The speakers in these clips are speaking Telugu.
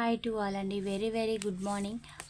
హాయ్ టు ఆల్ అండి. Very very good morning.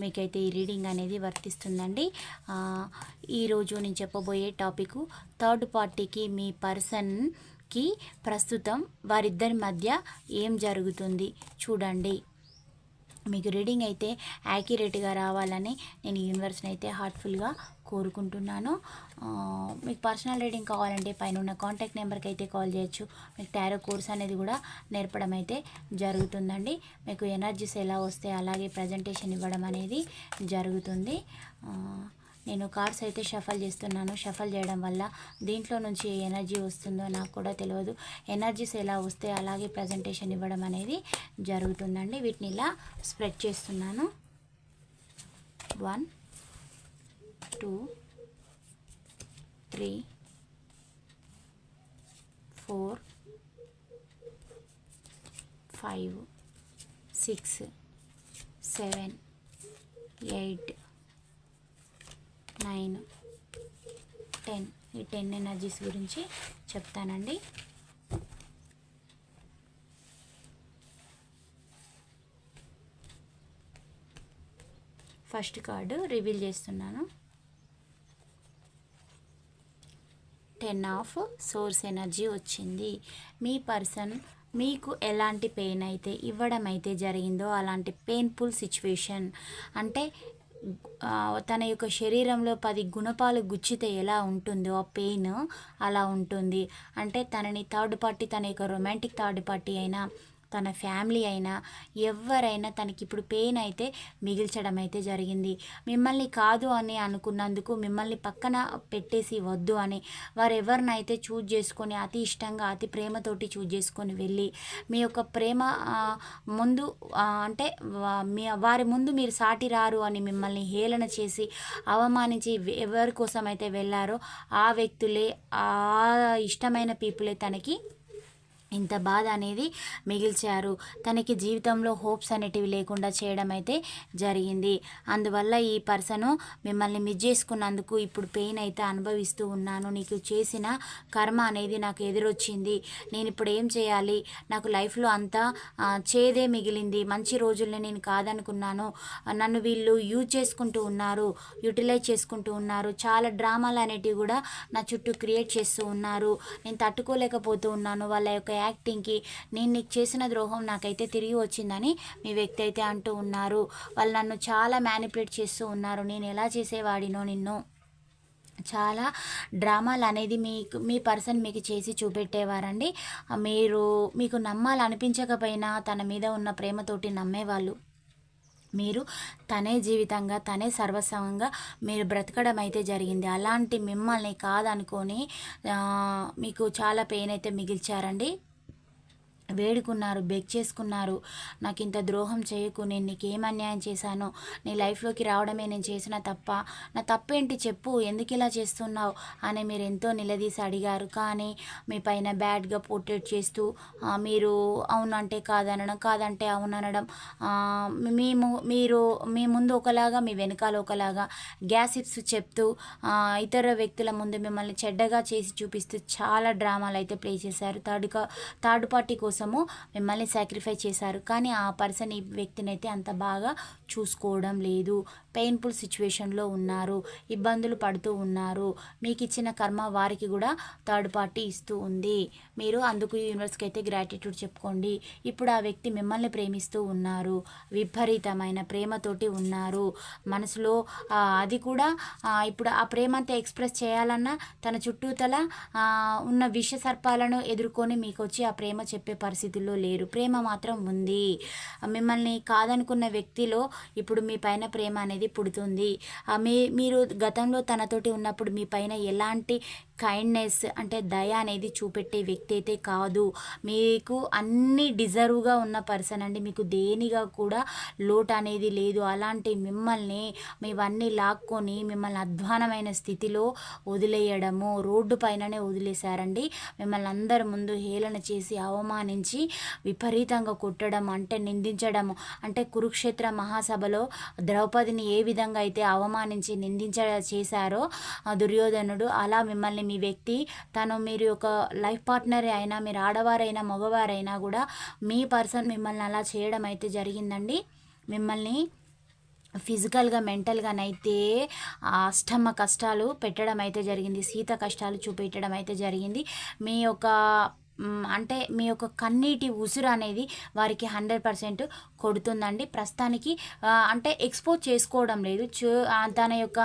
మీకైతే ఈ రీడింగ్ అనేది వర్తిస్తుందండి. ఈరోజు నేను చెప్పబోయే టాపిక్ థర్డ్ పార్టీకి మీ పర్సన్కి ప్రస్తుతం వారిద్దరి మధ్య ఏం జరుగుతుంది చూడండి. మీకు రీడింగ్ అయితే యాక్యురేట్గా రావాలని నేను యూనివర్స్ని అయితే హార్ట్ఫుల్గా కోరుకుంటున్నాను. మీకు పర్సనల్ రీడింగ్ కావాలంటే పైన ఉన్న కాంటాక్ట్ నెంబర్కి అయితే కాల్ చేయొచ్చు. మీకు టారో కోర్స్ అనేది కూడా నేర్పడం అయితే జరుగుతుందండి. మీకు ఎనర్జీస్ ఎలా వస్తే అలాగే ప్రజెంటేషన్ ఇవ్వడం అనేది జరుగుతుంది. నేను కార్డ్స్ అయితే షఫల్ చేస్తున్నాను. షఫల్ చేయడం వల్ల దీంట్లో నుంచి ఏ ఎనర్జీ వస్తుందో నాకు కూడా తెలియదు ఎనర్జీస్ ఎలా వస్తే అలాగే ప్రజెంటేషన్ ఇవ్వడం అనేది జరుగుతుందండి. వీటిని ఇలా స్ప్రెడ్ చేస్తున్నాను. One two three four five six seven eight nine. Ten. ఈ టెన్ ఎనర్జీస్ గురించి చెప్తానండి. ఫస్ట్ కార్డు రివీల్ చేస్తున్నాను. టెన్ ఆఫ్ సోర్స్ ఎనర్జీ వచ్చింది. మీ పర్సన్ మీకు ఎలాంటి పెయిన్ అయితే ఇవ్వడం అయితే జరిగిందో అలాంటి పెయిన్ఫుల్ సిచ్యువేషన్. అంటే తన యొక్క శరీరంలో పది గుణపాలు గుచ్చితే ఎలా ఉంటుందో ఆ పెయిన్ అలా ఉంటుంది. అంటే తనని థర్డ్ పార్టీ తన యొక్క రొమాంటిక్ థర్డ్ పార్టీ అయినా తన ఫ్యామిలీ అయినా ఎవరైనా తనకి ఇప్పుడు పెయిన్ అయితే మిగిల్చడం అయితే జరిగింది. మిమ్మల్ని కాదు అని అనుకున్నందుకు మిమ్మల్ని పక్కన పెట్టేసి వద్దు అని వారు ఎవరినైతే చూజ్ చేసుకొని అతి ఇష్టంగా అతి ప్రేమతోటి చూజ్ చేసుకొని వెళ్ళి మీ యొక్క ప్రేమ ముందు అంటే మీ వారి ముందు మీరు సాటి రారు అని మిమ్మల్ని హేళన చేసి అవమానించి ఎవరి కోసం అయితే వెళ్ళారో ఆ వ్యక్తులే ఆ ఇష్టమైన పీపులే తనకి ఇంత బాధ అనేది మిగిల్చారు. తనకి జీవితంలో హోప్స్ అనేటివి లేకుండా చేయడం అయితే జరిగింది. అందువల్ల ఈ పర్సను మిమ్మల్ని మిస్ చేసుకున్నందుకు ఇప్పుడు పెయిన్ అయితే అనుభవిస్తూ ఉన్నాను. నీకు చేసిన కర్మ అనేది నాకు ఎదురొచ్చింది. నేను ఇప్పుడు ఏం చేయాలి? నాకు లైఫ్లో అంతా చేదే మిగిలింది. మంచి రోజుల్ని నేను కాదనుకున్నాను. నన్ను వీళ్ళు యూజ్ చేసుకుంటూ ఉన్నారు యూటిలైజ్ చేసుకుంటూ ఉన్నారు. చాలా డ్రామాలు అనేటివి కూడా నా చుట్టూ క్రియేట్ చేస్తూ ఉన్నారు. నేను తట్టుకోలేకపోతూ ఉన్నాను. వాళ్ళ యొక్క యాక్టింగ్కి నేను నీకు చేసిన ద్రోహం నాకైతే తిరిగి వచ్చిందని మీ వ్యక్తి అయితే అంటూ ఉన్నారు. వాళ్ళు నన్ను చాలా మ్యానిపులేట్ చేస్తూ ఉన్నారు. నేను ఎలా చేసేవాడినో నిన్ను. చాలా డ్రామాలు అనేది మీకు మీ పర్సన్ మీకు చేసి చూపెట్టేవారండి. మీరు మీకు నమ్మాలనిపించకపోయినా తన మీద ఉన్న ప్రేమతోటి నమ్మేవాళ్ళు. మీరు తనే జీవితంగా తనే సర్వస్వంగా మీరు బ్రతకడం అయితే జరిగింది. అలాంటి మిమ్మల్ని కాదనుకొని మీకు చాలా పెయిన్ అయితే మిగిల్చారండి. వేడుకున్నారు బెగ్ చేసుకున్నారు. నాకు ఇంత ద్రోహం చేయకు నేను నీకేం అన్యాయం చేశానో నీ లైఫ్లోకి రావడమే నేను చేసిన తప్ప. నా తప్పేంటి చెప్పు ఎందుకు ఇలా చేస్తున్నావు? అని మీరు ఎంతో నిలదీసి అడిగారు. కానీ మీ పైన బ్యాడ్గా పోర్ట్రేట్ చేస్తూ మీరు అవునంటే కాదనడం కాదంటే అవుననడం మేము మీరు మీ ముందు ఒకలాగా మీ వెనకాల ఒకలాగా గ్యాసిప్స్ చెప్తూ ఇతర వ్యక్తుల ముందు మిమ్మల్ని చెడ్డగా చేసి చూపిస్తూ చాలా డ్రామాలు అయితే ప్లే చేశారు. థర్డ్ కా థర్డ్ పార్టీ కోసము మిమ్మల్ని సాక్రిఫై చేశారు. కానీ ఆ పర్సన్ ఈ వ్యక్తిని అయితే అంత బాగా చూసుకోవడం లేదు. పెయిన్ఫుల్ సిచ్యువేషన్లో ఉన్నారు. ఇబ్బందులు పడుతూ ఉన్నారు. మీకు ఇచ్చిన కర్మ వారికి కూడా థర్డ్ పార్టీ ఇస్తూ ఉంది. మీరు అందుకు యూనివర్స్కి అయితే గ్రాటిట్యూడ్ చెప్పుకోండి. ఇప్పుడు ఆ వ్యక్తి మిమ్మల్ని ప్రేమిస్తూ ఉన్నారు. విపరీతమైన ప్రేమతోటి ఉన్నారు. మనసులో అది కూడా ఇప్పుడు ఆ ప్రేమ అంతా ఎక్స్ప్రెస్ చేయాలన్నా తన చుట్టూతల ఉన్న విష సర్పాలను ఎదుర్కొని మీకు వచ్చి ఆ ప్రేమ చెప్పే పరిస్థితుల్లో లేరు. ప్రేమ మాత్రం ఉంది. మిమ్మల్ని కాదనుకున్న వ్యక్తిలో ఇప్పుడు మీ పైన ప్రేమ అనేది పుడుతుంది. మీ మీరు గతంలో తనతోటి ఉన్నప్పుడు మీ పైన ఎలాంటి కైండ్నెస్ అంటే దయ అనేది చూపెట్టే వ్యక్తి అయితే కాదు. మీకు అన్ని డిజర్వ్గా ఉన్న పర్సన్ అండి. మీకు దేనిగా కూడా లోటు అనేది లేదు. అలాంటి మిమ్మల్ని మీవన్నీ లాక్కొని మిమ్మల్ని అధ్వానమైన స్థితిలో వదిలేయడము రోడ్డు పైననే వదిలేశారండి. మిమ్మల్ని అందరి ముందు హేళన చేసి అవమానించి విపరీతంగా కొట్టడం అంటే నిందించడము. అంటే కురుక్షేత్ర మహాసభలో ద్రౌపదిని ఏ విధంగా అయితే అవమానించి నిందించ చేశారో దుర్యోధనుడు అలా మిమ్మల్ని మీ వ్యక్తి తను మీరు ఒక లైఫ్ పార్ట్నర్ అయినా మీరు ఆడవారైనా మగవారైనా కూడా మీ పర్సన్ మిమ్మల్ని అలా చేయడం అయితే జరిగిందండి. మిమ్మల్ని ఫిజికల్గా మెంటల్గానైతే అష్టమ కష్టాలు పెట్టడం అయితే జరిగింది. సీత కష్టాలు చూపెట్టడం అయితే జరిగింది. మీ యొక్క అంటే మీ యొక్క కన్నీటి ఉసురు అనేది వారికి హండ్రెడ్ పర్సెంట్ కొడుతుందండి. ప్రస్తుతానికి అంటే ఎక్స్పోజ్ చేసుకోవడం లేదు. తన యొక్క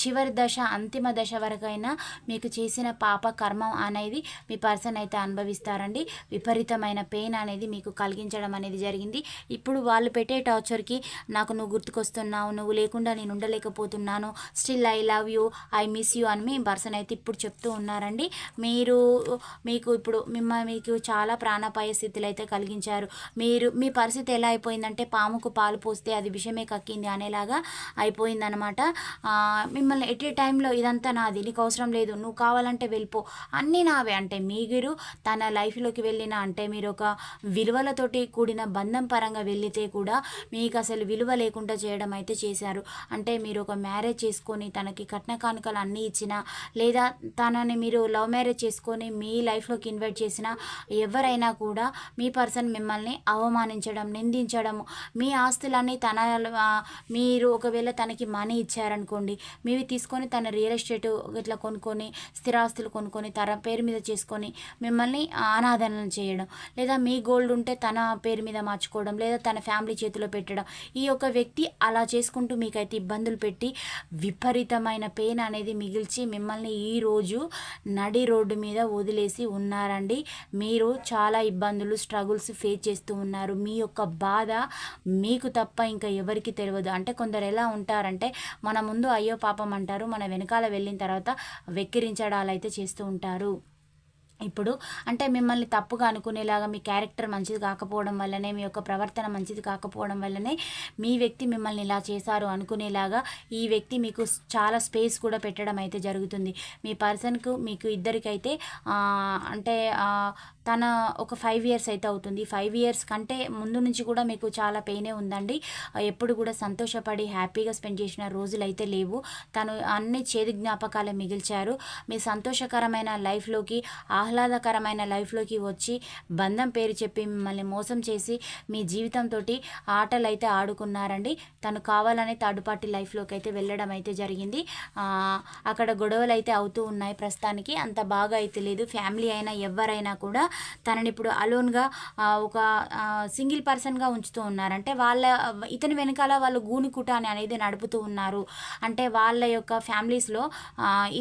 చివరి దశ అంతిమ దశ వరకైనా మీకు చేసిన పాప కర్మం అనేది మీ పర్సన్ అయితే అనుభవిస్తారండి. విపరీతమైన పెయిన్ అనేది మీకు కలిగించడం అనేది జరిగింది. ఇప్పుడు వాళ్ళు పెట్టే టార్చర్కి నాకు నువ్వు గుర్తుకొస్తున్నావు నువ్వు లేకుండా నేను ఉండలేకపోతున్నాను. Still I love you I miss you అని మీ పర్సన్ అయితే ఇప్పుడు చెప్తూ ఉన్నారండి. మీరు మీకు ఇప్పుడు మిమ్మల్ని మీకు చాలా ప్రాణాపాయ స్థితులు అయితే కలిగించారు. మీరు మీ పరిస్థితి ఎలా అయిపోయిందంటే పాముకు పాలు పోస్తే అది విషమే కక్కింది అనేలాగా అయిపోయిందనమాట మిమ్మల్ని ఎట్ ఏ టైంలో ఇదంతా నాది నీకు అవసరం లేదు నువ్వు కావాలంటే వెళ్ళిపో అన్నీ నావే. అంటే మీరు తన లైఫ్లోకి వెళ్ళిన అంటే మీరు ఒక విలువలతోటి కూడిన బంధం పరంగా వెళ్ళితే కూడా మీకు అసలు విలువ లేకుండా చేయడం అయితే చేశారు. అంటే మీరు ఒక మ్యారేజ్ చేసుకొని తనకి కట్న కానుకలు అన్నీ ఇచ్చిన లేదా తనని మీరు లవ్ మ్యారేజ్ చేసుకొని మీ లైఫ్లోకి ఇన్వైట్ చేసిన ఎవరైనా కూడా మీ పర్సన్ మిమ్మల్ని అవమానించడం నిందించడము. మీ ఆస్తులన్నీ తన మీరు ఒకవేళ తనకి మనీ ఇచ్చారనుకోండి మీవి తీసుకొని తన రియల్ ఎస్టేట్ ఇట్లా కొనుక్కొని స్థిరాస్తులు కొనుక్కొని తన పేరు మీద చేసుకొని మిమ్మల్ని అనాదరణ చేయడం. లేదా మీ గోల్డ్ ఉంటే తన పేరు మీద మార్చుకోవడం లేదా తన ఫ్యామిలీ చేతిలో పెట్టడం. ఈ యొక్క వ్యక్తి అలా చేసుకుంటూ మీకైతే ఇబ్బందులు పెట్టి విపరీతమైన పెయిన్ అనేది మిగిల్చి మిమ్మల్ని ఈరోజు నడి రోడ్డు మీద వదిలేసి ఉన్నారండి. మీరు చాలా ఇబ్బందులు స్ట్రగుల్స్ ఫేస్ చేస్తూ ఉన్నారు. మీ యొక్క బాధ మీకు తప్ప ఇంకా ఎవరికి తెలియదు అంటే కొందరు ఎలా ఉంటారంటే మన ముందు అయ్యో పాపం అంటారు మన వెనకాల వెళ్ళిన తర్వాత వెక్కిరించడాలు అయితే చేస్తూ ఉంటారు. ఇప్పుడు అంటే మిమ్మల్ని తప్పుగా అనుకునేలాగా మీ క్యారెక్టర్ మంచిది కాకపోవడం వల్లనే మీ యొక్క ప్రవర్తన మంచిది కాకపోవడం వల్లనే మీ వ్యక్తి మిమ్మల్ని ఇలా చేశారు అనుకునేలాగా ఈ వ్యక్తి మీకు చాలా స్పేస్ కూడా పెట్టడం అయితే జరుగుతుంది. మీ పర్సన్కు మీకు ఇద్దరికైతే అంటే తన ఒక ఫైవ్ ఇయర్స్ అయితే అవుతుంది. ఫైవ్ ఇయర్స్ కంటే ముందు నుంచి కూడా మీకు చాలా పెయినే ఉందండి. ఎప్పుడు కూడా సంతోషపడి హ్యాపీగా స్పెండ్ చేసిన రోజులు అయితే లేవు. తను అన్ని చేదు జ్ఞాపకాలు మిగిల్చారు. మీ సంతోషకరమైన లైఫ్లోకి ఆహ్లా ఆహ్లాదకరమైన లైఫ్లోకి వచ్చి బంధం పేరు చెప్పి మిమ్మల్ని మోసం చేసి మీ జీవితంతో ఆటలు అయితే ఆడుకున్నారండి. తను కావాలనే థర్డ్ పార్టీ లైఫ్లోకి అయితే వెళ్ళడం అయితే జరిగింది. అక్కడ గొడవలు అయితే అవుతూ ఉన్నాయి ప్రస్తుతానికి. అంత బాగా అయితే లేదు. ఫ్యామిలీ అయినా ఎవరైనా కూడా తనని ఇప్పుడు అలోన్గా ఒక సింగిల్ పర్సన్గా ఉంచుతూ ఉన్నారంటే వాళ్ళ ఇతని వెనకాల వాళ్ళు గూని కుటాని అనేది నడుపుతూ ఉన్నారు. అంటే వాళ్ళ యొక్క ఫ్యామిలీస్లో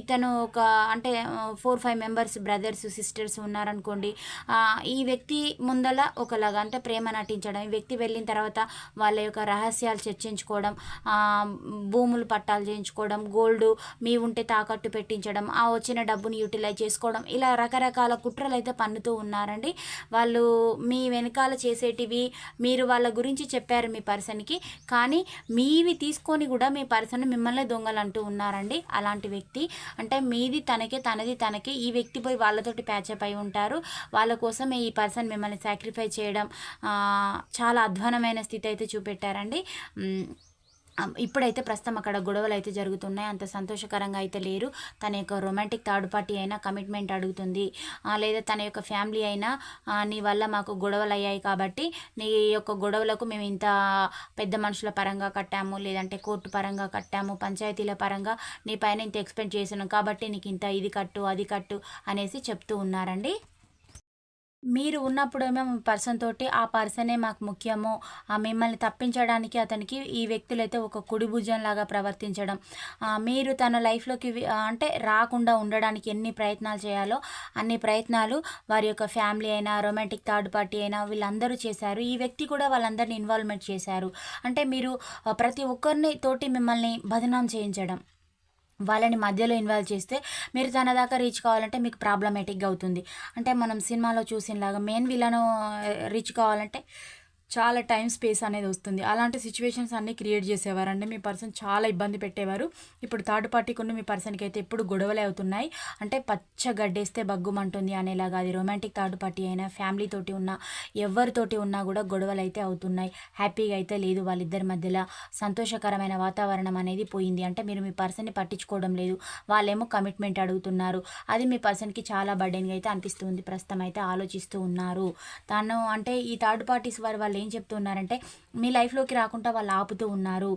ఇతను ఒక అంటే four five members brothers sisters ఉన్నారనుకోండి ఈ వ్యక్తి ముందల ఒకలాగా అంటే ప్రేమ నటించడం ఈ వ్యక్తి వెళ్ళిన తర్వాత వాళ్ళ యొక్క రహస్యాలు చర్చించుకోవడం భూములు పట్టాలు చేయించుకోవడం గోల్డ్ మీ ఉంటే తాకట్టు పెట్టించడం ఆ వచ్చిన డబ్బుని యూటిలైజ్ చేసుకోవడం ఇలా రకరకాల కుట్రలు అయితే పన్నుతూ ఉన్నారండి. వాళ్ళు మీ వెనకాల చేసేటివి మీరు వాళ్ళ గురించి చెప్పారు మీ పర్సన్కి కానీ మీవి తీసుకొని కూడా మీ పర్సన్ మిమ్మల్ని దొంగలు అంటూ ఉన్నారండి. అలాంటి వ్యక్తి అంటే మీది తనకే తనది తనకే ఈ వ్యక్తి పోయి వాళ్ళతోటి ప్యాచప్ అయి ఉంటారు. వాళ్ళ కోసం ఈ పర్సన్ మిమ్మల్ని సాక్రిఫై చేయడం చాలా అధ్వానమైన స్థితి అయితే చూపెట్టారండి. ఇప్పుడైతే ప్రస్తుతం అక్కడ గొడవలు అయితే జరుగుతున్నాయి. అంత సంతోషకరంగా అయితే లేరు. తన యొక్క రొమాంటిక్ థర్డ్ పార్టీ అయినా కమిట్మెంట్ అడుగుతుంది. లేదా తన యొక్క ఫ్యామిలీ అయినా నీ వల్ల మాకు గొడవలు అయ్యాయి కాబట్టి నీ యొక్క గొడవలకు మేము ఇంత పెద్ద మనుషుల పరంగా కట్టాము లేదంటే కోర్టు పరంగా కట్టాము పంచాయతీల పరంగా నీ పైన ఇంత ఎక్స్పెక్ట్ చేశాను కాబట్టి నీకు ఇంత ఇది కట్టు అది కట్టు అనేసి చెప్తూ ఉన్నారండి. మీరు ఉన్నప్పుడు ఏమో పర్సన్ తోటి ఆ పర్సనే మాకు ముఖ్యము. ఆ మిమ్మల్ని తప్పించడానికి అతనికి ఈ వ్యక్తులైతే ఒక కుడి లాగా ప్రవర్తించడం. మీరు తన లైఫ్లోకి అంటే రాకుండా ఉండడానికి ఎన్ని ప్రయత్నాలు చేయాలో అన్ని ప్రయత్నాలు వారి యొక్క ఫ్యామిలీ అయినా రొమాంటిక్ థర్డ్ పార్టీ అయినా వీళ్ళందరూ చేశారు. ఈ వ్యక్తి కూడా వాళ్ళందరినీ ఇన్వాల్వ్మెంట్ చేశారు. అంటే మీరు ప్రతి ఒక్కరిని తోటి మిమ్మల్ని బదనాం చేయించడం. వాళ్ళని మధ్యలో ఇన్వాల్వ్ చేస్తే మీరు తన దాకా రీచ్ కావాలంటే మీకు ప్రాబ్లమేటిక్గా అవుతుంది. అంటే మనం సినిమాలో చూసినలాగా మెయిన్ విలను రీచ్ కావాలంటే చాలా టైం స్పేస్ అనేది వస్తుంది. అలాంటి సిచ్యువేషన్స్ అన్నీ క్రియేట్ చేసేవారండి. మీ పర్సన్ చాలా ఇబ్బంది పెట్టేవారు. ఇప్పుడు థర్డ్ పార్టీకి ఉన్న మీ పర్సన్కి అయితే ఎప్పుడు గొడవలే అవుతున్నాయి. అంటే పచ్చ గడ్డేస్తే బగ్గుమంటుంది అనేలాగా అది రొమాంటిక్ థర్డ్ పార్టీ అయినా ఫ్యామిలీ తోటి ఉన్నా ఎవరితోటి ఉన్నా కూడా గొడవలు అయితే అవుతున్నాయి. హ్యాపీగా అయితే లేదు వాళ్ళిద్దరి మధ్యలో. సంతోషకరమైన వాతావరణం అనేది పోయింది. అంటే మీరు మీ పర్సన్ని పట్టించుకోవడం లేదు. వాళ్ళేమో కమిట్మెంట్ అడుగుతున్నారు. అది మీ పర్సన్కి చాలా బర్డెన్గా అయితే అనిపిస్తుంది ప్రస్తుతం అయితే ఆలోచిస్తూ ఉన్నారు. తను అంటే ఈ థర్డ్ పార్టీస్ వారు వాళ్ళు ఏం చెప్తున్నారంటే మీ లైఫ్లోకి రాకుండా వాళ్ళు ఆపుతూ ఉన్నారు.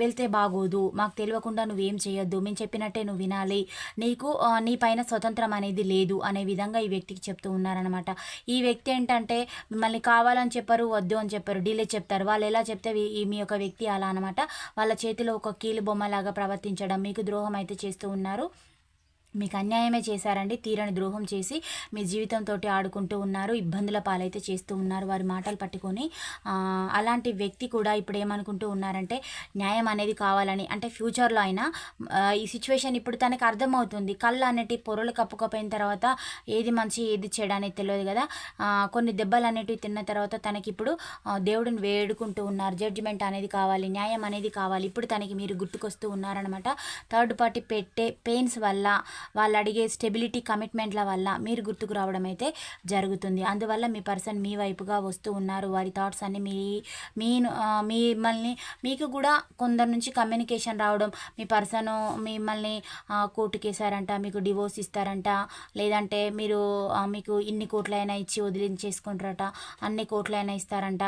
వెళ్తే బాగోదు. మాకు తెలియకుండా నువ్వేం చేయొద్దు. మేము చెప్పినట్టే నువ్వు వినాలి. నీకు నీ పైన స్వతంత్రం అనేది లేదు అనే విధంగా ఈ వ్యక్తికి చెప్తూ ఉన్నారనమాట ఈ వ్యక్తి ఏంటంటే మిమ్మల్ని కావాలని చెప్పరు వద్దు అని చెప్పారు. డీలే చెప్తారు. వాళ్ళు ఎలా చెప్తే ఈ మీ యొక్క వ్యక్తి అలా అనమాట వాళ్ళ చేతిలో ఒక కీలు బొమ్మలాగా ప్రవర్తించడం మీకు ద్రోహం అయితే చేస్తూ ఉన్నారు. మీకు అన్యాయమే చేశారండి. తీరని ద్రోహం చేసి మీ జీవితంతో ఆడుకుంటూ ఉన్నారు. ఇబ్బందుల పాలైతే చేస్తూ ఉన్నారు. వారి మాటలు పట్టుకొని అలాంటి వ్యక్తి కూడా ఇప్పుడు ఏమనుకుంటూ ఉన్నారంటే న్యాయం అనేది కావాలని. అంటే ఫ్యూచర్లో అయినా ఈ సిచ్యువేషన్ ఇప్పుడు తనకు అర్థమవుతుంది. కళ్ళు అనేటి పొరలు కప్పుకపోయిన తర్వాత ఏది మంచి ఏది చెడు అనేది తెలియదు కదా. కొన్ని దెబ్బలు అనేటివి తిన్న తర్వాత తనకి ఇప్పుడు దేవుడిని వేడుకుంటూ ఉన్నారు. జడ్జిమెంట్ అనేది కావాలి న్యాయం అనేది కావాలి. ఇప్పుడు తనకి మీరు గుర్తుకొస్తూ ఉన్నారనమాట థర్డ్ పార్టీ పెట్టే పెయిన్స్ వల్ల వాళ్ళు అడిగే స్టెబిలిటీ కమిట్మెంట్ల వల్ల మీరు గుర్తుకు రావడం అయితే జరుగుతుంది. అందువల్ల మీ పర్సన్ మీ వైపుగా వస్తూ ఉన్నారు. వారి థాట్స్ అన్ని మీ మీ మిమ్మల్ని మీకు కూడా కొందరి నుంచి కమ్యూనికేషన్ రావడం మీ పర్సన్ మిమ్మల్ని ఆ, కోర్టుకి మీకు డివోర్స్ ఇస్తారంట లేదంటే మీరు మీకు ఇన్ని కోట్లైనా ఇచ్చి వదిలించేసుకుంటారట అన్ని కోట్లైనా ఇస్తారంట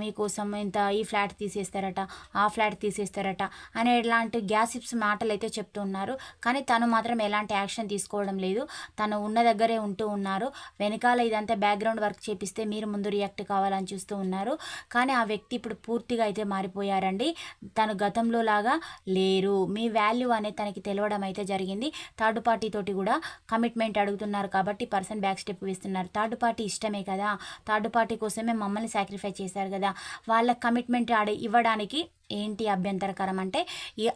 మీకోసం ఇంత ఈ ఫ్లాట్ తీసేస్తారట ఆ ఫ్లాట్ తీసేస్తారట అనే ఇలాంటి గ్యాసిప్స్ మాటలు అయితే చెప్తున్నారు కానీ తను మాత్రం ఎలాంటి యాక్షన్ తీసుకోవడం లేదు. తను ఉన్న దగ్గరే ఉంటూ ఉన్నారు. వెనకాల ఇదంతా బ్యాక్గ్రౌండ్ వర్క్ చేపిస్తే మీరు ముందు రియాక్ట్ కావాలని చూస్తూ ఉన్నారు. కానీ ఆ వ్యక్తి ఇప్పుడు పూర్తిగా అయితే మారిపోయారండి. తను గతంలో లాగా లేరు. మీ వాల్యూ అనేది తనకి తెలవడం అయితే జరిగింది. థర్డ్ పార్టీ తోటి కూడా కమిట్మెంట్ అడుగుతున్నారు కాబట్టి పర్సన్ బ్యాక్ స్టెప్ వేస్తున్నారు. థర్డ్ పార్టీ ఇష్టమే కదా. థర్డ్ పార్టీ కోసమే మమ్మల్ని సాక్రిఫై చేశారు కదా. వాళ్ళ కమిట్మెంట్ ఆడే ఇవ్వడానికి ఏంటి అభ్యంతరకరం అంటే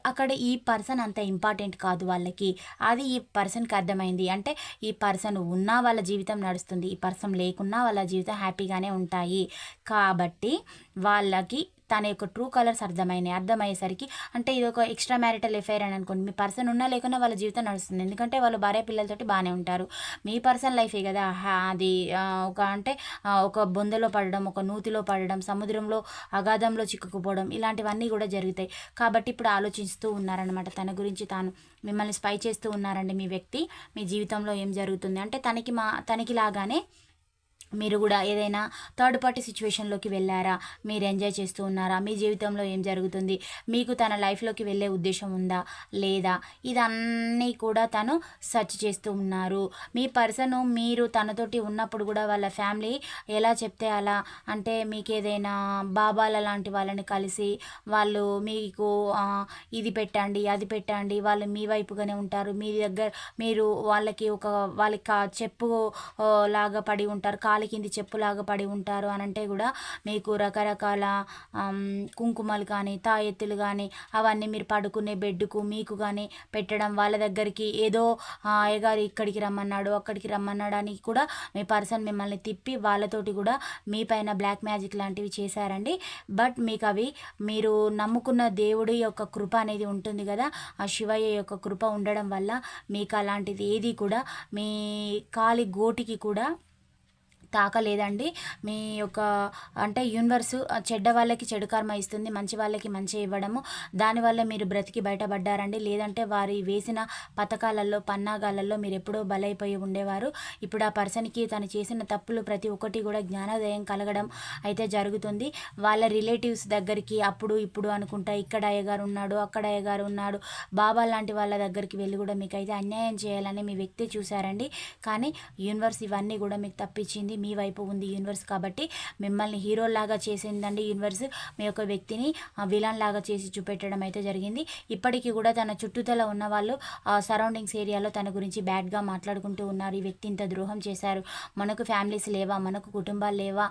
అక్కడ ఈ పర్సన్ అంత ఇంపార్టెంట్ కాదు వాళ్ళకి. అది ఈ పర్సన్కి అర్థమైంది. అంటే ఈ పర్సన్ ఉన్నా వాళ్ళ జీవితం నడుస్తుంది. ఈ పర్సన్ లేకున్నా వాళ్ళ జీవితం హ్యాపీగానే ఉంటాయి. కాబట్టి వాళ్ళకి తన యొక్క ట్రూ కలర్స్ అర్థమైనాయి అర్థమయ్యేసరికి అంటే ఇది ఒక ఎక్స్ట్రా మ్యారిటల్ ఎఫైర్ అని అనుకోండి. మీ పర్సన్ ఉన్నా లేకున్నా వాళ్ళ జీవితం నడుస్తుంది. ఎందుకంటే వాళ్ళు భార్య పిల్లలతోటి బాగానే ఉంటారు. మీ పర్సన్ లైఫే కదా. అది ఒక అంటే ఒక బొందలో పడడం ఒక నూతిలో పడడం సముద్రంలో అగాధంలో చిక్కుకుపోవడం ఇలాంటివన్నీ కూడా జరుగుతాయి. కాబట్టి ఇప్పుడు ఆలోచిస్తూ ఉన్నారనమాట తన గురించి తాను మిమ్మల్ని స్పై చేస్తూ ఉన్నారండి మీ వ్యక్తి. మీ జీవితంలో ఏం జరుగుతుంది? అంటే తనకి మా తనకి లాగానే మీరు కూడా ఏదైనా థర్డ్ పార్టీ సిచ్యువేషన్లోకి వెళ్ళారా? మీరు ఎంజాయ్ చేస్తూ ఉన్నారా? మీ జీవితంలో ఏం జరుగుతుంది? మీకు తన లైఫ్లోకి వెళ్ళే ఉద్దేశం ఉందా? లేదా? ఇదన్నీ కూడా తను సెర్చ్ చేస్తూ ఉన్నారు. మీ పర్సన్ మీరు తనతోటి ఉన్నప్పుడు కూడా వాళ్ళ ఫ్యామిలీ ఎలా చెప్తే అలా? అంటే మీకు ఏదైనా బాబాల లాంటి వాళ్ళని కలిసి వాళ్ళు మీకు ఇది పెట్టండి అది పెట్టండి వాళ్ళు మీ వైపుగానే ఉంటారు. మీ దగ్గర మీరు వాళ్ళకి ఒక వాళ్ళకి చెప్పు లాగా పడి ఉంటారు. కాలి కింది చెప్పులాగా పడి ఉంటారు అని అంటే కూడా మీకు రకరకాల కుంకుమలు కానీ తాయెత్తులు కానీ అవన్నీ మీరు పడుకునే బెడ్కు మీకు కానీ పెట్టడం వాళ్ళ దగ్గరికి ఏదో అయ్యగారు ఇక్కడికి రమ్మన్నాడు అక్కడికి రమ్మన్నాడు అని కూడా మీ పర్సన్ మిమ్మల్ని తిప్పి వాళ్ళతోటి కూడా మీ పైన బ్లాక్ మ్యాజిక్ లాంటివి చేశారండి. బట్ మీకు అవి మీరు నమ్ముకున్న దేవుడి యొక్క కృప అనేది ఉంటుంది కదా ఆ శివయ్య యొక్క కృప ఉండడం వల్ల మీకు అలాంటిది ఏది కూడా మీ కాలి గోటికి కూడా తాకలేదండి. మీ యొక్క అంటే యూనివర్స్ చెడ్డ వాళ్ళకి చెడు కర్మ ఇస్తుంది మంచి వాళ్ళకి మంచి ఇవ్వడము. దానివల్ల మీరు బ్రతికి బయటపడ్డారండి. లేదంటే వారి వేసిన పథకాలలో పన్నాగాలలో మీరు ఎప్పుడో బలైపోయి ఉండేవారు. ఇప్పుడు ఆ పర్సన్కి తను చేసిన తప్పులు ప్రతి ఒక్కటి కూడా జ్ఞానోదయం కలగడం అయితే జరుగుతుంది. వాళ్ళ రిలేటివ్స్ దగ్గరికి అప్పుడు ఇప్పుడు అనుకుంటా ఇక్కడ అయ్యగారు ఉన్నాడు అక్కడ అయ్యగారు ఉన్నాడు బాబా లాంటి వాళ్ళ దగ్గరికి వెళ్ళి కూడా మీకు అయితే అన్యాయం చేయాలని మీ వ్యక్తి చూశారండి. కానీ యూనివర్స్ ఇవన్నీ కూడా మీకు తప్పించింది మీ వైపు ఉంది యూనివర్స్ కాబట్టి మిమ్మల్ని హీరోలాగా చేసిందండి యూనివర్స్ మీ యొక్క వ్యక్తిని విలన్ లాగా చేసి చూపెట్టడం అయితే జరిగింది. ఇప్పటికీ కూడా తన చుట్టుతల ఉన్న వాళ్ళు సరౌండింగ్స్ ఏరియాలో తన గురించి బ్యాడ్గా మాట్లాడుకుంటూ ఉన్నారు. ఈ వ్యక్తి ఇంత ద్రోహం చేశారు. మనకు ఫ్యామిలీస్ లేవా? మనకు కుటుంబాలు లేవా?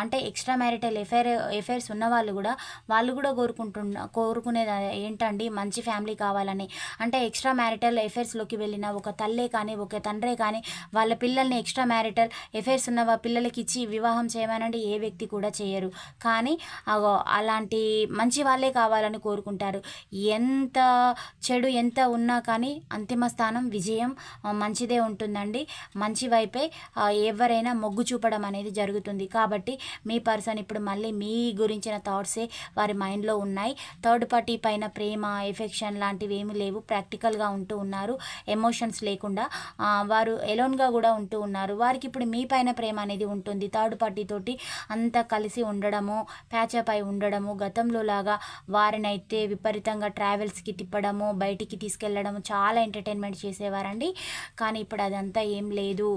అంటే ఎక్స్ట్రా మ్యారిటల్ ఎఫైర్ ఎఫైర్స్ ఉన్న వాళ్ళు కూడా వాళ్ళు కూడా కోరుకుంటున్న కోరుకునేది ఏంటండి? మంచి ఫ్యామిలీ కావాలని. అంటే ఎక్స్ట్రా మ్యారిటల్ ఎఫైర్స్లోకి వెళ్ళిన ఒక తల్లే కానీ ఒక తండ్రే కానీ వాళ్ళ పిల్లల్ని ఎక్స్ట్రా మ్యారిటల్ ఎఫైర్స్ ఉన్న పిల్లలకి ఇచ్చి వివాహం చేయమనండి ఏ వ్యక్తి కూడా చేయరు. కానీ అలాంటి మంచి వాళ్ళే కావాలని కోరుకుంటారు. ఎంత చెడు ఎంత ఉన్నా కానీ అంతిమ స్థానం విజయం మంచిదే ఉంటుందండి. మంచి వైపే ఎవరైనా మొగ్గు చూపడం అనేది జరుగుతుంది. కాబట్టి మీ పర్సన్ ఇప్పుడు మళ్ళీ మీ గురించిన థాట్సే వారి మైండ్లో ఉన్నాయి. థర్డ్ పార్టీ పైన ప్రేమ ఎఫెక్షన్ లాంటివి ఏమీ లేవు. ప్రాక్టికల్గా ఉంటూ ఉన్నారు. ఎమోషన్స్ లేకుండా వారు ఎలోన్గా కూడా ఉంటూ ఉన్నారు. వారికి ఇప్పుడు మీ పైన ప్రేమ అనేది ఉంటుంది. థర్డ్ పార్టీతోటి అంతా కలిసి ఉండడము ప్యాచప్ అయి ఉండడము గతంలో లాగా వారినైతే విపరీతంగా ట్రావెల్స్కి తిప్పడము బయటికి తీసుకెళ్ళడము చాలా ఎంటర్టైన్మెంట్ చేసేవారండి. కానీ ఇప్పుడు అదంతా ఏం లేదు.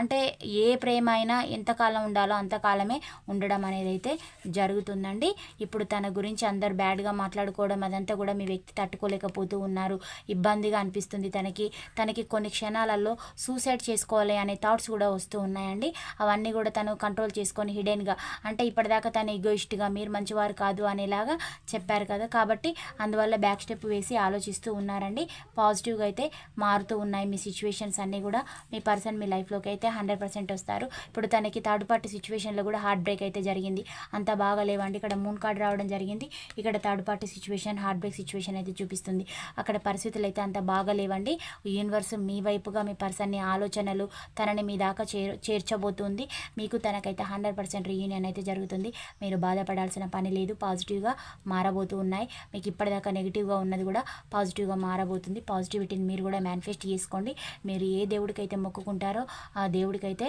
అంటే ఏ ప్రేమ అయినా ఎంతకాలం ఉండాలో అంతకాలమే ఉండడం అనేది అయితే జరుగుతుందండి. ఇప్పుడు తన గురించి అందరు బ్యాడ్గా మాట్లాడుకోవడం అదంతా కూడా మీ వ్యక్తి తట్టుకోలేకపోతూ ఉన్నారు. ఇబ్బందిగా అనిపిస్తుంది తనకి. తనకి కొన్ని క్షణాలలో సూసైడ్ చేసుకోవాలి అనే థాట్స్ కూడా వస్తూ ఉన్నాయండి. అవన్నీ కూడా తను కంట్రోల్ చేసుకొని హిడెన్గా అంటే ఇప్పటిదాకా తను ఈగోయిస్ట్గా మీరు మంచివారు కాదు అనేలాగా చెప్పారు కదా. కాబట్టి అందువల్ల బ్యాక్ స్టెప్ వేసి ఆలోచిస్తూ ఉన్నారండి. పాజిటివ్గా అయితే మారుతూ ఉన్నాయి మీ సిచ్యువేషన్స్ అన్నీ కూడా. మీ పర్సన్ మీ లైఫ్లోకి అయితే హండ్రెడ్ పర్సెంట్ వస్తారు. ఇప్పుడు తనకి థర్డ్ పార్టీ సిచ్యువేషన్లో కూడా హార్ట్ బ్రేక్ అయితే జరిగింది. అంత బాగా లేవండి. ఇక్కడ మూన్ కార్డ్ రావడం జరిగింది. ఇక్కడ third party situation heartbreak situation అయితే చూపిస్తుంది. అక్కడ పరిస్థితులు అయితే అంత బాగా లేవండి. యూనివర్స్ మీ వైపుగా మీ పర్సన్ని ఆలోచనలు తనని మీ దాకా చేర్ చేర్చబోతుంది మీకు తనకైతే హండ్రెడ్ పర్సెంట్ రీయూనియన్ అయితే జరుగుతుంది. మీరు బాధపడాల్సిన పని లేదు. పాజిటివ్గా మారబోతూ ఉన్నాయి. మీకు ఇప్పటిదాకా నెగిటివ్గా ఉన్నది కూడా పాజిటివ్గా మారబోతుంది. పాజిటివిటీని మీరు కూడా మేనిఫెస్ట్ చేసుకోండి. మీరు ఏ దేవుడికైతే మొక్కుకుంటారో ఆ దేవుడికైతే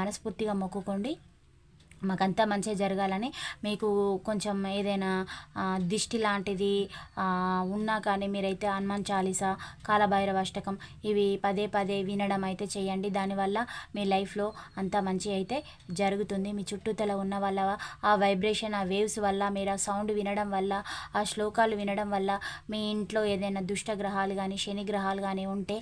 మనస్ఫూర్తిగా మొక్కుకోండి. మాకంతా మంచిగా జరగాలని మీకు కొంచెం ఏదైనా దిష్టి లాంటిది ఉన్నా కానీ మీరైతే హనుమాన్ చాలీసా కాలభైరవ అష్టకం ఇవి పదే పదే వినడం అయితే చేయండి. దానివల్ల మీ లైఫ్లో అంతా మంచి అయితే జరుగుతుంది. మీ చుట్టూతల ఉన్న వాళ్ళ ఆ వైబ్రేషన్ ఆ వేవ్స్ వల్ల మీరు ఆ సౌండ్ వినడం వల్ల ఆ శ్లోకాలు వినడం వల్ల మీ ఇంట్లో ఏదైనా దుష్ట గ్రహాలు కానీ శని గ్రహాలు కానీ ఉంటే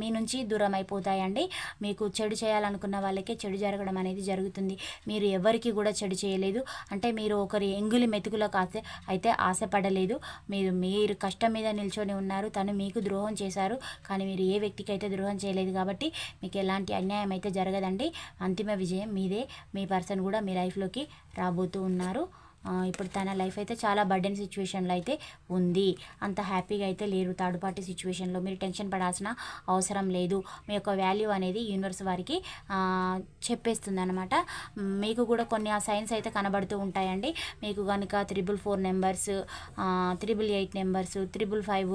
మీ నుంచి దూరం అయిపోతాయండి మీకు చెడు చేయాలనుకున్న వాళ్ళకే చెడు జరగడం అనేది జరుగుతుంది. మీరు ఎవరికి కూడా చెడు చేయలేదు. అంటే మీరు ఒకరి ఎంగులి మెతుకులకు ఆశ అయితే ఆశపడలేదు. మీరు మీరు కష్టం మీద నిల్చొని ఉన్నారు. తను మీకు ద్రోహం చేశారు. కానీ మీరు ఏ వ్యక్తికి అయితే ద్రోహం చేయలేదు కాబట్టి మీకు ఎలాంటి అన్యాయం అయితే జరగదండి. అంతిమ విజయం మీదే. మీ పర్సన్ కూడా మీ లైఫ్లోకి రాబోతూ ఉన్నారు. ఇప్పుడు తన లైఫ్ అయితే చాలా బర్డెన్ సిచ్యువేషన్లో అయితే ఉంది. అంత హ్యాపీగా అయితే లేరు. థర్డ్ పార్టీ సిచ్యువేషన్లో మీరు టెన్షన్ పడాల్సిన అవసరం లేదు. మీ యొక్క వాల్యూ అనేది యూనివర్స్ వారికి చెప్పేస్తుంది అనమాట మీకు కూడా కొన్ని ఆ సైన్స్ అయితే కనబడుతూ ఉంటాయండి. మీకు కనుక triple four numbers triple eight numbers triple five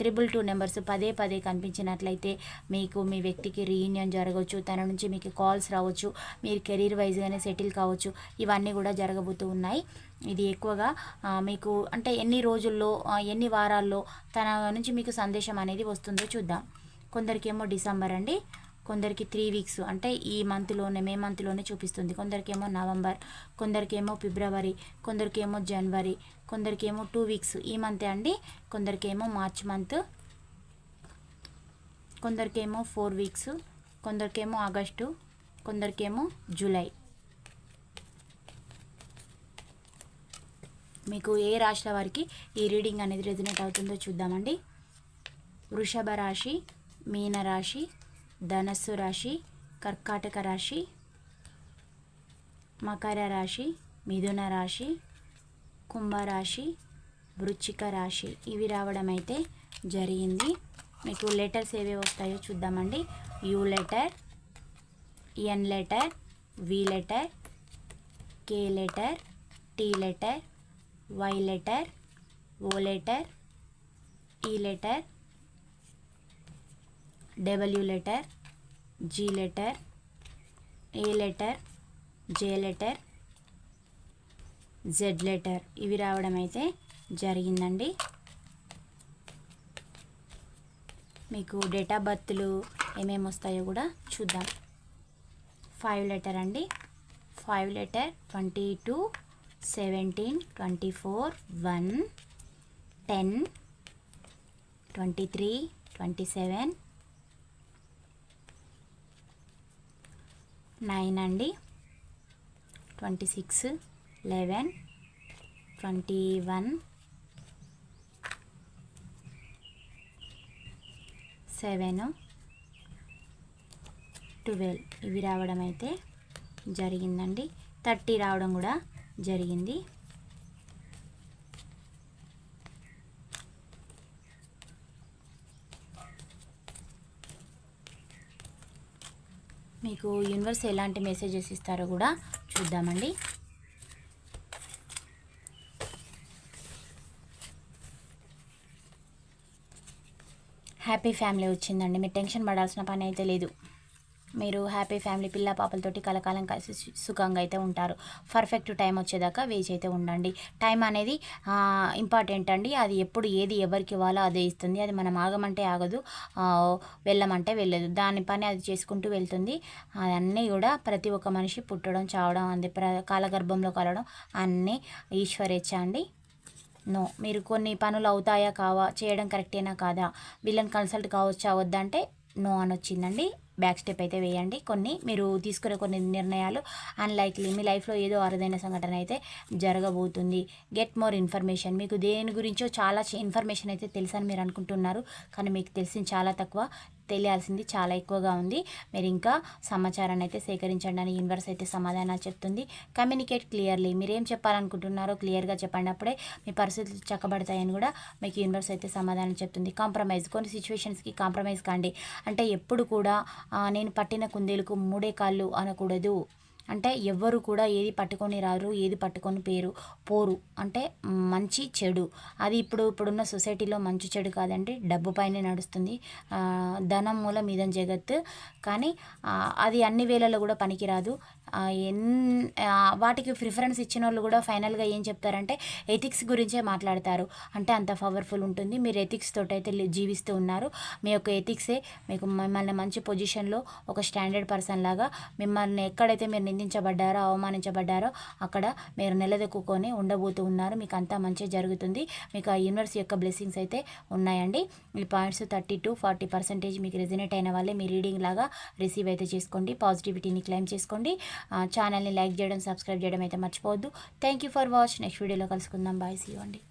triple two numbers పదే పదే కనిపించినట్లయితే మీకు మీ వ్యక్తికి రీయూనియన్ జరగవచ్చు తన నుంచి మీకు కాల్స్ రావచ్చు. మీరు కెరీర్ వైజ్గానే సెటిల్ కావచ్చు. ఇవన్నీ కూడా జరగబోతూ ఉన్నాయి. ఇది ఎక్కువగా మీకు అంటే ఎన్ని రోజుల్లో ఎన్ని వారాల్లో తన నుంచి మీకు సందేశం అనేది వస్తుందో చూద్దాం. కొందరికేమో డిసెంబర్ అండి. కొందరికి త్రీ వీక్స్ అంటే ఈ మంత్లోనే మే మంత్లోనే చూపిస్తుంది. కొందరికేమో నవంబర్ కొందరికేమో ఫిబ్రవరి కొందరికేమో జనవరి కొందరికేమో టూ వీక్స్ ఈ మంతే అండి. కొందరికేమో మార్చ్ మంత్ కొందరికేమో ఫోర్ వీక్స్ కొందరికేమో ఆగస్టు కొందరికేమో జూలై. మీకు ఏ రాశుల వారికి ఈ రీడింగ్ అనేది రెజినేట్ అవుతుందో చూద్దామండి. వృషభ రాశి మీన రాశి ధనస్సు రాశి కర్కాటక రాశి మకర రాశి మిథున రాశి కుంభరాశి వృచ్చిక రాశి. ఇవి రావడం అయితే జరిగింది. మీకు లెటర్స్ ఏవి వస్తాయో చూద్దామండి. U letter N letter V letter K letter T letter Y letter O letter E letter W letter G letter A letter J letter Z letter ఇవి రావడం అయితే జరిగిందండి. మీకు డేట్ ఆఫ్ బర్త్లు ఏమేమి వస్తాయో కూడా చూద్దాం. ఫైవ్ లెటర్ అండి. Five letter twenty two seventeen twenty four one ten twenty three twenty seven nine అండి twenty six eleven twenty one seven twelve. ఇవి రావడం అయితే జరిగిందండి. థర్టీ రావడం కూడా జరిగింది. మీకు యూనివర్స్ ఎలాంటి మెసేజెస్ ఇస్తారో కూడా చూద్దామండి. హ్యాపీ ఫ్యామిలీ వచ్చిందండి. మీరు టెన్షన్ పడాల్సిన పని అయితే లేదు. మీరు హ్యాపీ ఫ్యామిలీ పిల్ల పాపలతోటి కలకాలం కలిసి సుఖంగా అయితే ఉంటారు. పర్ఫెక్ట్ టైం వచ్చేదాకా వేచి అయితే ఉండండి. టైం అనేది ఇంపార్టెంట్ అండి. అది ఎప్పుడు ఏది ఎవరికి ఇవ్వాలో అదే ఇస్తుంది. అది మనం ఆగమంటే ఆగదు వెళ్ళమంటే వెళ్ళదు. దాని పని అది చేసుకుంటూ వెళ్తుంది. అన్నీ కూడా ప్రతి ఒక్క మనిషి పుట్టడం చావడం అంది ప్ర కాలగర్భంలో కలవడం అన్నీ ఈశ్వరేచ్ఛ అండి. నో మీరు కొన్ని పనులు అవుతాయా కావా చేయడం కరెక్టేనా కాదా? వీళ్ళని కన్సల్ట్ కావచ్చా వద్దంటే నో అని వచ్చిందండి బ్యాక్ స్టెప్ అయితే వేయండి. కొన్ని మీరు తీసుకునే కొన్ని నిర్ణయాలు అన్లైక్లీ మీ లైఫ్లో ఏదో అరుదైన సంఘటన అయితే జరగబోతుంది. గెట్ మోర్ ఇన్ఫర్మేషన్ మీకు దేని గురించో చాలా ఇన్ఫర్మేషన్ అయితే తెలుసని మీరు అనుకుంటున్నారు. కానీ మీకు తెలిసింది చాలా తక్కువ. తెలియాల్సింది చాలా ఎక్కువగా ఉంది. మీరు ఇంకా సమాచారాన్ని అయితే సేకరించండి అని యూనివర్స్ అయితే సమాధానాలు చెప్తుంది. కమ్యూనికేట్ క్లియర్లీ మీరు ఏం చెప్పాలనుకుంటున్నారో క్లియర్గా చెప్పండి. అప్పుడే మీ పరిస్థితులు చక్కబడతాయని కూడా మీకు యూనివర్స్ అయితే సమాధానం చెప్తుంది. కాంప్రమైజ్ కొన్ని సిచ్యువేషన్స్కి కాంప్రమైజ్ కాండి. అంటే ఎప్పుడు కూడా నేను పట్టిన కుందేలకు మూడే కాళ్ళు అనకూడదు. అంటే ఎవ్వరు కూడా ఏది పట్టుకొని రారు ఏది పట్టుకొని పేరు పోరు. అంటే మంచి చెడు. అది ఇప్పుడు ఇప్పుడున్న సొసైటీలో మంచి చెడు కాదండి. డబ్బు పైనే నడుస్తుంది. ధనం మూలం ఇదం జగత్ కానీ అది అన్ని వేళల్లో కూడా పనికిరాదు. ఎన్ వాటికి ప్రిఫరెన్స్ ఇచ్చిన వాళ్ళు కూడా ఫైనల్గా ఏం చెప్తారంటే ఎథిక్స్ గురించే మాట్లాడతారు. అంటే అంత పవర్ఫుల్ ఉంటుంది. మీరు ఎథిక్స్ తోటైతే అయితే జీవిస్తూ ఉన్నారు. మీ యొక్క ఎథిక్సే మీకు మిమ్మల్ని మంచి పొజిషన్లో ఒక స్టాండర్డ్ పర్సన్ లాగా మిమ్మల్ని ఎక్కడైతే మీరు నిందించబడ్డారో అవమానించబడ్డారో అక్కడ మీరు నిలదొక్కుని ఉండబోతూ ఉన్నారు. మీకు అంతా మంచి జరుగుతుంది. మీకు ఆ యూనివర్స్ యొక్క బ్లెస్సింగ్స్ అయితే ఉన్నాయండి. ఈ points thirty to forty percentage మీకు రెజినేట్ అయిన వాళ్ళే. మీ రీడింగ్ లాగా రిసీవ్ అయితే చేసుకోండి. పాజిటివిటీని క్లెయిమ్ చేసుకోండి. ఛానల్ని లైక్ చేయడం సబ్స్క్రైబ్ చేయడం అయితే మర్చిపోవద్దు. Thank you for watch. Next వీడియోలో కలుసుకుందాం. బాయ్. సీ అండి.